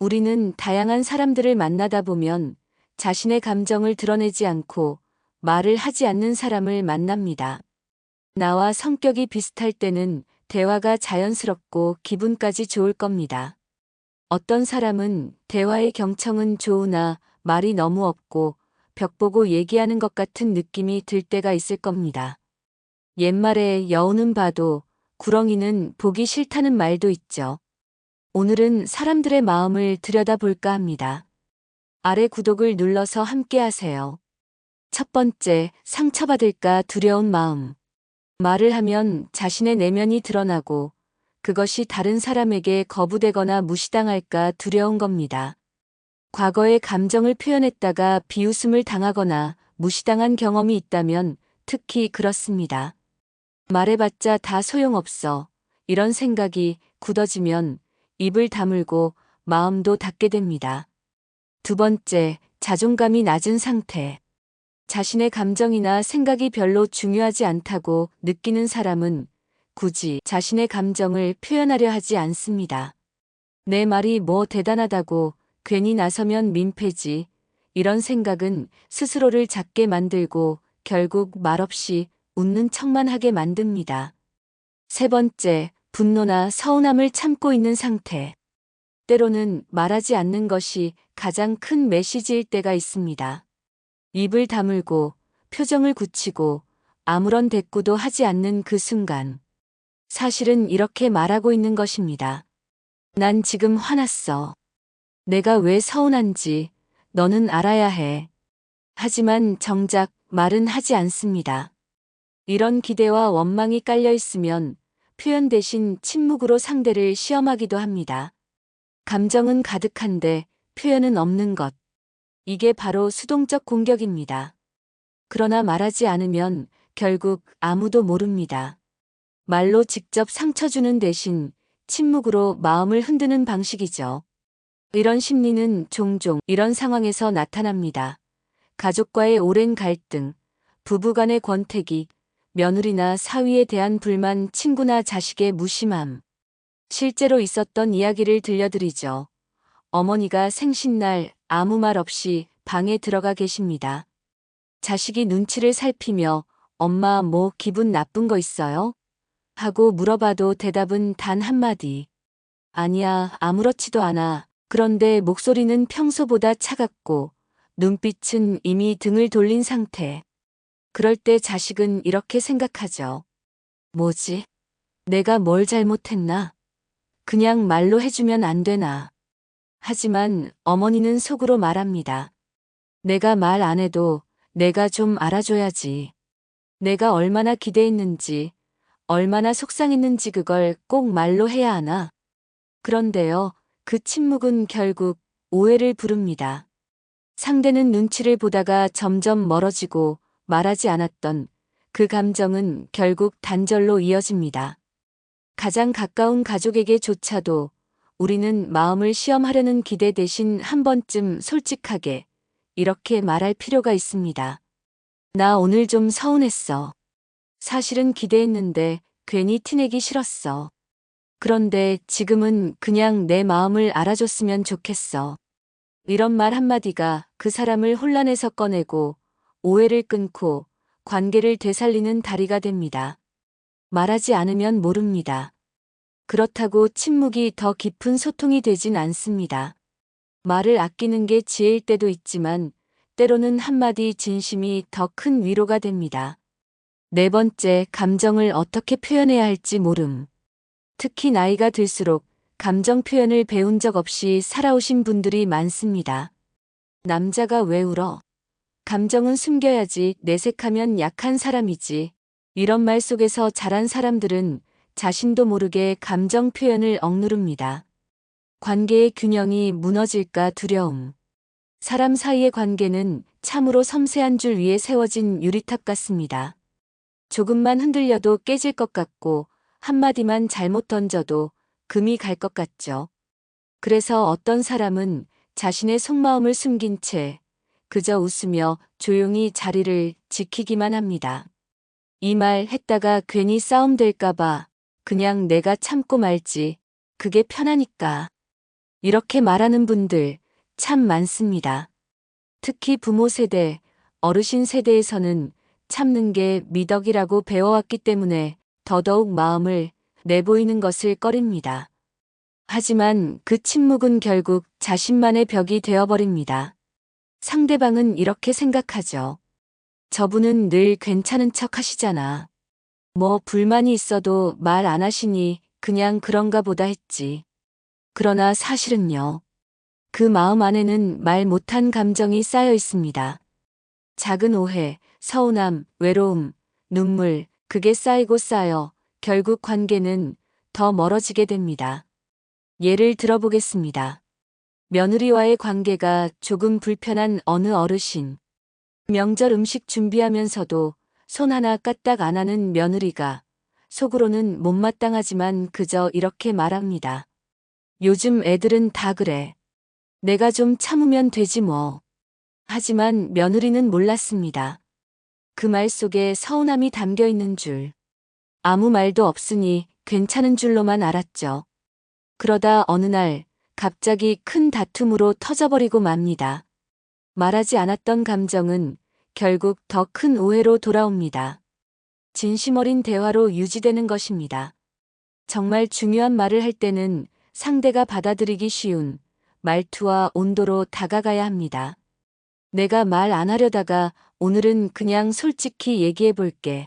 우리는 다양한 사람들을 만나다 보면 자신의 감정을 드러내지 않고 말을 하지 않는 사람을 만납니다. 나와 성격이 비슷할 때는 대화가 자연스럽고 기분까지 좋을 겁니다. 어떤 사람은 대화의 경청은 좋으나 말이 너무 없고 벽 보고 얘기하는 것 같은 느낌이 들 때가 있을 겁니다. 옛말에 여우는 봐도 구렁이는 보기 싫다는 말도 있죠. 오늘은 사람들의 마음을 들여다볼까 합니다. 아래 구독을 눌러서 함께 하세요. 첫 번째, 상처받을까 두려운 마음. 말을 하면 자신의 내면이 드러나고 그것이 다른 사람에게 거부되거나 무시당할까 두려운 겁니다. 과거의 감정을 표현했다가 비웃음을 당하거나 무시당한 경험이 있다면 특히 그렇습니다. 말해봤자 다 소용없어. 이런 생각이 굳어지면 입을 다물고 마음도 닫게 됩니다. 두 번째, 자존감이 낮은 상태. 자신의 감정이나 생각이 별로 중요하지 않다고 느끼는 사람은 굳이 자신의 감정을 표현하려 하지 않습니다. 내 말이 뭐 대단하다고 괜히 나서면 민폐지. 이런 생각은 스스로를 작게 만들고 결국 말없이 웃는 척만 하게 만듭니다. 세 번째, 분노나 서운함을 참고 있는 상태. 때로는 말하지 않는 것이 가장 큰 메시지일 때가 있습니다. 입을 다물고 표정을 굳히고 아무런 대꾸도 하지 않는 그 순간. 사실은 이렇게 말하고 있는 것입니다. 난 지금 화났어. 내가 왜 서운한지 너는 알아야 해. 하지만 정작 말은 하지 않습니다. 이런 기대와 원망이 깔려 있으면 표현 대신 침묵으로 상대를 시험하기도 합니다. 감정은 가득한데 표현은 없는 것. 이게 바로 수동적 공격입니다. 그러나 말하지 않으면 결국 아무도 모릅니다. 말로 직접 상처 주는 대신 침묵으로 마음을 흔드는 방식이죠. 이런 심리는 종종 이런 상황에서 나타납니다. 가족과의 오랜 갈등, 부부간의 권태기, 며느리나 사위에 대한 불만, 친구나 자식의 무심함. 실제로 있었던 이야기를 들려드리죠. 어머니가 생신날 아무 말 없이 방에 들어가 계십니다. 자식이 눈치를 살피며 엄마 뭐 기분 나쁜 거 있어요? 하고 물어봐도 대답은 단 한마디. 아니야, 아무렇지도 않아. 그런데 목소리는 평소보다 차갑고 눈빛은 이미 등을 돌린 상태. 그럴 때 자식은 이렇게 생각하죠. 뭐지? 내가 뭘 잘못했나? 그냥 말로 해주면 안 되나? 하지만 어머니는 속으로 말합니다. 내가 말 안 해도 내가 좀 알아줘야지. 내가 얼마나 기대했는지, 얼마나 속상했는지 그걸 꼭 말로 해야 하나? 그런데요, 그 침묵은 결국 오해를 부릅니다. 상대는 눈치를 보다가 점점 멀어지고 말하지 않았던 그 감정은 결국 단절로 이어집니다. 가장 가까운 가족에게조차도 우리는 마음을 시험하려는 기대 대신 한 번쯤 솔직하게 이렇게 말할 필요가 있습니다. 나 오늘 좀 서운했어. 사실은 기대했는데 괜히 티내기 싫었어. 그런데 지금은 그냥 내 마음을 알아줬으면 좋겠어. 이런 말 한마디가 그 사람을 혼란에서 꺼내고 오해를 끊고 관계를 되살리는 다리가 됩니다. 말하지 않으면 모릅니다. 그렇다고 침묵이 더 깊은 소통이 되진 않습니다. 말을 아끼는 게 지혜일 때도 있지만 때로는 한마디 진심이 더 큰 위로가 됩니다. 네 번째, 감정을 어떻게 표현해야 할지 모름. 특히 나이가 들수록 감정 표현을 배운 적 없이 살아오신 분들이 많습니다. 남자가 왜 울어? 감정은 숨겨야지 내색하면 약한 사람이지. 이런 말 속에서 자란 사람들은 자신도 모르게 감정 표현을 억누릅니다. 관계의 균형이 무너질까 두려움. 사람 사이의 관계는 참으로 섬세한 줄 위에 세워진 유리탑 같습니다. 조금만 흔들려도 깨질 것 같고 한마디만 잘못 던져도 금이 갈 것 같죠. 그래서 어떤 사람은 자신의 속마음을 숨긴 채 그저 웃으며 조용히 자리를 지키기만 합니다. 이 말 했다가 괜히 싸움 될까봐 그냥 내가 참고 말지. 그게 편하니까. 이렇게 말하는 분들 참 많습니다. 특히 부모 세대, 어르신 세대에서는 참는 게 미덕이라고 배워왔기 때문에 더더욱 마음을 내보이는 것을 꺼립니다. 하지만 그 침묵은 결국 자신만의 벽이 되어버립니다. 상대방은 이렇게 생각하죠. 저분은 늘 괜찮은 척 하시잖아. 뭐 불만이 있어도 말 안 하시니 그냥 그런가 보다 했지. 그러나 사실은요. 그 마음 안에는 말 못한 감정이 쌓여 있습니다. 작은 오해, 서운함, 외로움, 눈물, 그게 쌓이고 쌓여 결국 관계는 더 멀어지게 됩니다. 예를 들어보겠습니다. 며느리와의 관계가 조금 불편한 어느 어르신. 명절 음식 준비하면서도 손 하나 까딱 안 하는 며느리가 속으로는 못마땅하지만 그저 이렇게 말합니다. 요즘 애들은 다 그래. 내가 좀 참으면 되지 뭐. 하지만 며느리는 몰랐습니다. 그 말 속에 서운함이 담겨 있는 줄. 아무 말도 없으니 괜찮은 줄로만 알았죠. 그러다 어느 날 갑자기 큰 다툼으로 터져버리고 맙니다. 말하지 않았던 감정은 결국 더 큰 오해로 돌아옵니다. 진심 어린 대화로 유지되는 것입니다. 정말 중요한 말을 할 때는 상대가 받아들이기 쉬운 말투와 온도로 다가가야 합니다. 내가 말 안 하려다가 오늘은 그냥 솔직히 얘기해 볼게.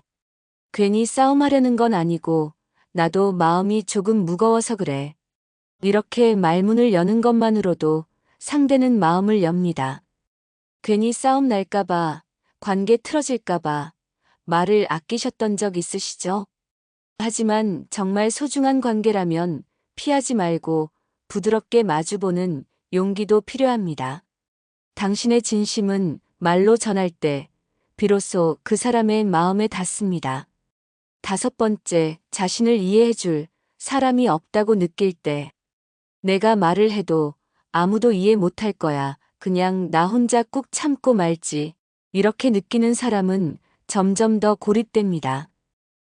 괜히 싸움하려는 건 아니고 나도 마음이 조금 무거워서 그래. 이렇게 말문을 여는 것만으로도 상대는 마음을 엽니다. 괜히 싸움 날까봐, 관계 틀어질까봐 말을 아끼셨던 적 있으시죠? 하지만 정말 소중한 관계라면 피하지 말고 부드럽게 마주보는 용기도 필요합니다. 당신의 진심은 말로 전할 때 비로소 그 사람의 마음에 닿습니다. 다섯 번째, 자신을 이해해줄 사람이 없다고 느낄 때 내가 말을 해도 아무도 이해 못할 거야. 그냥 나 혼자 꾹 참고 말지. 이렇게 느끼는 사람은 점점 더 고립됩니다.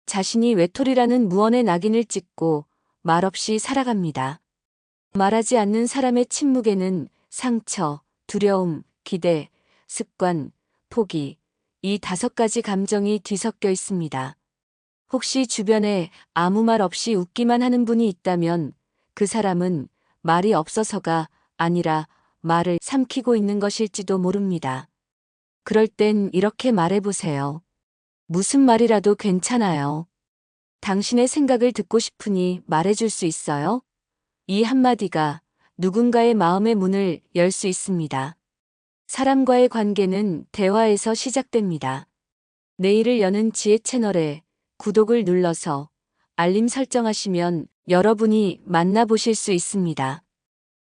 자신이 외톨이라는 무언의 낙인을 찍고 말없이 살아갑니다. 말하지 않는 사람의 침묵에는 상처, 두려움, 기대, 습관, 포기, 이 다섯 가지 감정이 뒤섞여 있습니다. 혹시 주변에 아무 말 없이 웃기만 하는 분이 있다면 그 사람은 말이 없어서가 아니라 말을 삼키고 있는 것일지도 모릅니다. 그럴 땐 이렇게 말해보세요. 무슨 말이라도 괜찮아요. 당신의 생각을 듣고 싶으니 말해줄 수 있어요? 이 한마디가 누군가의 마음의 문을 열 수 있습니다. 사람과의 관계는 대화에서 시작됩니다. 내일을 여는 지혜 채널에 구독을 눌러서 알림 설정하시면 여러분이 만나보실 수 있습니다.